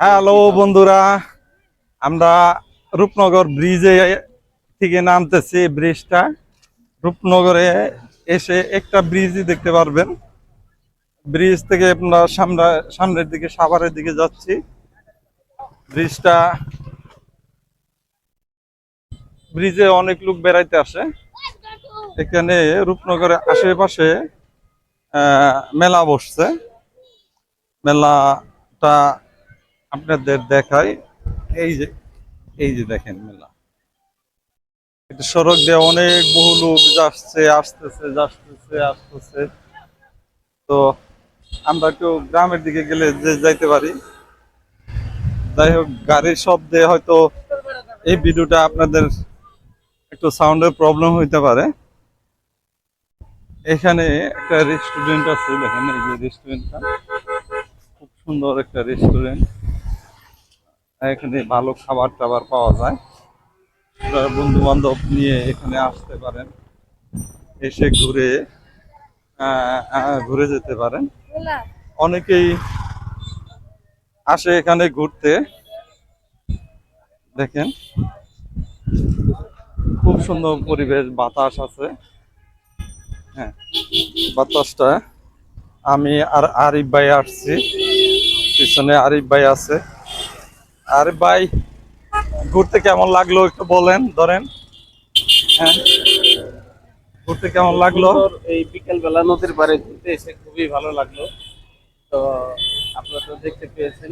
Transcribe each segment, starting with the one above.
Hello বন্ধুরা। আমরা রূপনগর ব্রিজে থেকে নামতেছি ব্রিজটা। রূপনগরে এসে একটা ব্রিজই দেখতে পারবেন। ব্রিজ থেকে আমরা সামনে সামনের দিকে সাভারের দিকে যাচ্ছি। ব্রিজটা ব্রিজে অনেক লোক বেড়াইতে আসে। এখানে রূপনগরের আশেপাশে মেলা বসছে। মেলাটা আপনাদের দেখাই। এই যে এই যে দেখেন মেলা। এটা সড়ক দিয়ে অনেক বহু লোক যাচ্ছে, আসতেছে যাচ্ছে আসতেছে। তো আমরা একটু গ্রামের দিকে গেলে যে যাইতে পারি। যাই হোক, গাড়ির শব্দে হয়তো এই ভিডিওটা আপনাদের একটু সাউন্ডের প্রবলেম হইতে পারে। এখানে একটা রেস্টুরেন্ট আছে, দেখেন এই যে রেস্টুরেন্টটা খুব সুন্দর একটা রেস্টুরেন্ট এখানে ভালো খাবার টাবার পাওয়া যায়। বন্ধু বান্ধব নিয়ে এখানে আসতে পারেন, এসে ঘুরে ঘুরে যেতে পারেন। অনেকেই আসে এখানে ঘুরতে। দেখেন, খুব সুন্দর পরিবেশ, বাতাস আছে। হ্যাঁ বাতাসটা। আমি আর আরিফ ভাই আসছি, পিছনে আরিফ ভাই আছে। আরিফ ভাই, ঘুরতে কেমন লাগল একটু বলেন, ধরেন। হ্যাঁ। ঘুরতে কেমন লাগল? এই বিকেল বেলা নদীর পাড়ে ঘুরতে এসে খুবই ভালো লাগল। তো আপনারা তো দেখতে পেয়েছেন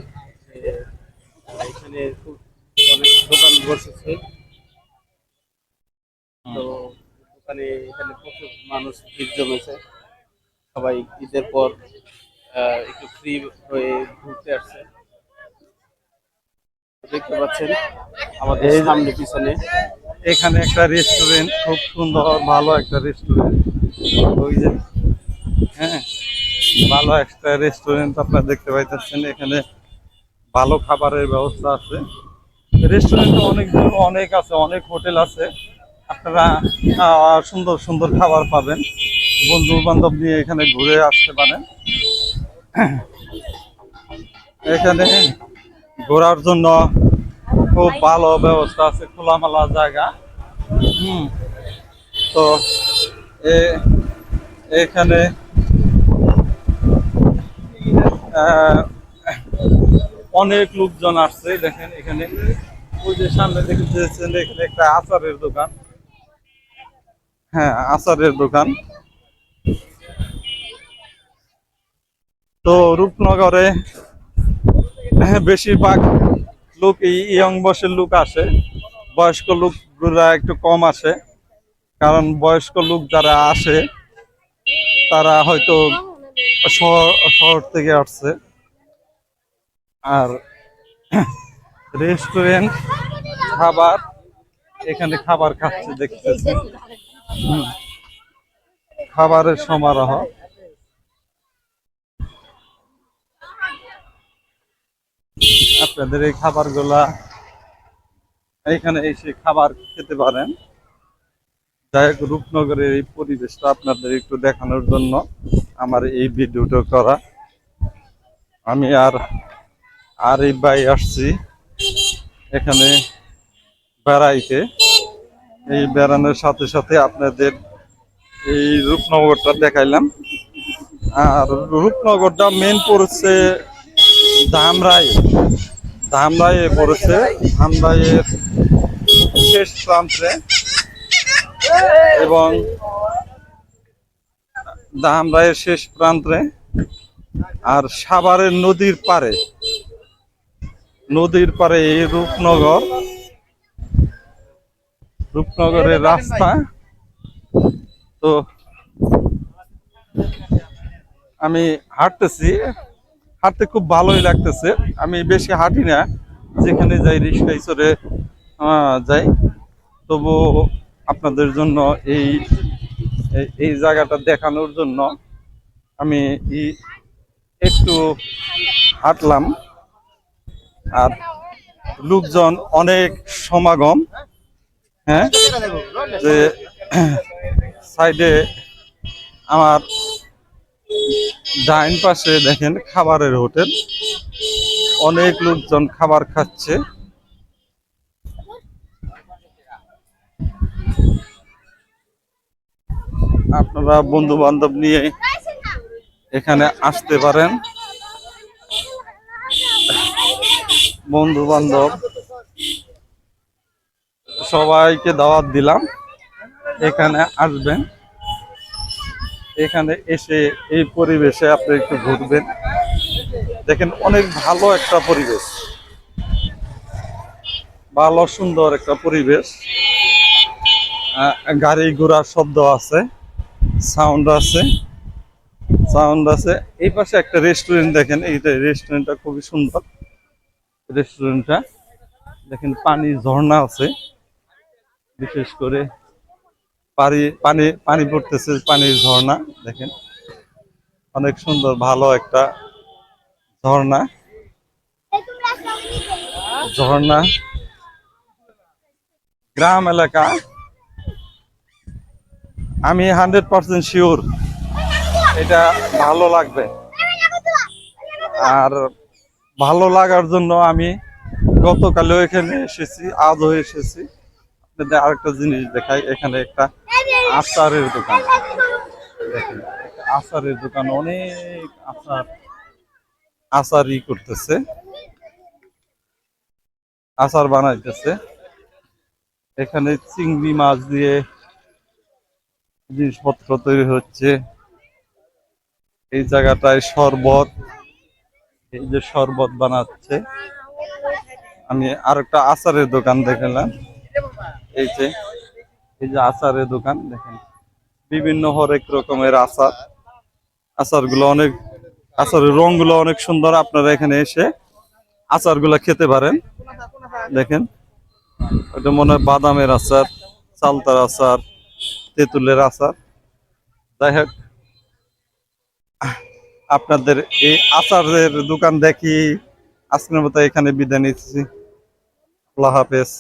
এখানে খুব অনেক দোকান বসেছে। তো দোকানে এখানে প্রচুর মানুষ ভিড় জমেছে। সবাই ঈদের পর একটু ফ্রি হয়ে ঘুরতে আসছে। দেখতে পাচ্ছেন আমাদের সামনে পিছনে। এখানে একটা রেস্টুরেন্ট খুব সুন্দর ভালো একটা রেস্টুরেন্ট ওই যে হ্যাঁ ভালো একটা রেস্টুরেন্ট আপনারা দেখতে পাইতেছেন। এখানে ভালো খাবারের ব্যবস্থা আছে। রেস্টুরেন্ট অনেক দূর- অনেক আছে অনেক হোটেল আছে। আপনারা সুন্দর সুন্দর খাবার পাবেন। বন্ধু বান্ধব নিয়ে এখানে ঘুরে আসতে পারেন। এখানে ঘোরার জন্য খুব ভালো ব্যবস্থা আছে, খোলামেলা জায়গা। হুম। তো এখানে অনেক লোকজন আসছে, দেখেন এখানে। ওই যে সামনে দেখতেছেন, এখানে একটা আচারের দোকান। হ্যাঁ আচারের দোকান। তো রূপনগরে বেশিরভাগ লোক এই ইয়ং বয়সের লোক আসে। বয়স্ক লোকগুলা একটু কম আসে, কারণ বয়স্ক লোক যারা আসে, তারা হয়তো শহর থেকে আসছে। আর রেস্টুরেন্ট, খাবার, এখানে খাবার খাচ্ছে দেখতেছি। খাবারের সমারোহ। আপনাদের এই খাবারগুলা এখানে এসে খাবার খেতে পারেন। যাই হোক, রূপনগরের এই পরিবেশটা আপনাদের একটু দেখানোর জন্য আমার এই ভিডিওটা করা। আমি আর আর এই ভাই আসছি এখানে বেড়াইতে। এই বেড়ানোর সাথে সাথে আপনাদের এই রূপনগরটা দেখাইলাম। আর রূপনগরটা মেন পড়ছে ধামরাই। ধামরাইয়ে পড়েছে, ধামরাইয়ের শেষ প্রান্তে। এবং ধামরাইয়ের শেষ প্রান্তে আর সাভারের নদীর পারে নদীর পারে এই রূপনগর, রূপনগরের রাস্তা। তো আমি হাঁটতেছি হাঁটতে খুব ভালোই লাগতেছে। আমি বেশি হাঁটি না, যেখানে যাই রিক্সায় চড়ে যাই। তবু আপনাদের জন্য এই, এই- জায়গাটা দেখানোর জন্য আমি একটু হাঁটলাম। আর লোকজন অনেক সমাগম হ্যাঁ? যে, সাইডে আমার ডাইন পাশে দেখেন খাবারের হোটেল। অনেক লোকজন খাবার খাচ্ছে। আপনারা বন্ধু বান্ধব নিয়ে এখানে আসতে পারেন। বন্ধু বান্ধব সবাইকে দাওয়াত দিলাম। এখানে আসবেন। এখানে এসে এই পরিবেশে আপনি একটু ঘুরবেন। দেখেন অনেক ভালো একটা পরিবেশ। ভালো, সুন্দর একটা পরিবেশ। গাড়ি ঘোড়ার শব্দ আছে সাউন্ড আছে। সাউন্ড আছে। এই পাশে একটা রেস্টুরেন্ট দেখেন, এই রেস্টুরেন্টটা খুবই সুন্দর। রেস্টুরেন্টটা দেখেন পানি ঝর্ণা আছে। বিশেষ করে পানি পানি পানি পড়তেছে, পানির ঝর্ণা, দেখেন। অনেক সুন্দর, ভালো একটা ঝর্ণা। ঝর্ণা। গ্রাম এলাকা। আমি হান্ড্রেড পার্সেন্ট শিওর, এটা ভালো লাগবে। আর ভালো লাগার জন্য আমি গতকালেও এখানে এসেছি, আজও এসেছি। আপনাদের আরেকটা জিনিস দেখাই, এখানে একটা আচারের দোকান। আচারের দোকান, অনেক আচার, আচারই করতেছে। আচার বানাইতেছে। এখানে চিংড়ি মাছ দিয়ে জিনিসপত্র তৈরি হচ্ছে। এই জায়গাটায় শরবত, এই যে শরবত বানাচ্ছে। আমি আর একটা আচারের দোকান দেখলাম। এই যে এই যে আচারের দোকান, দেখেন। বিভিন্ন হরেক রকমের আচার। আচারগুলো অনেক, আচারের রংগুলো অনেক সুন্দর। আপনারা এখানে এসে আচারগুলো খেতে পারেন। দেখেন ওটা মনে হয় বাদামের আচার, চালতার আচার, তেঁতুলের আচার। যাই হোক, আপনাদের এই আচারের দোকান দেখি। আজকের মতো এখানে বিদায় নিচ্ছি। আল্লাহ হাফেজ।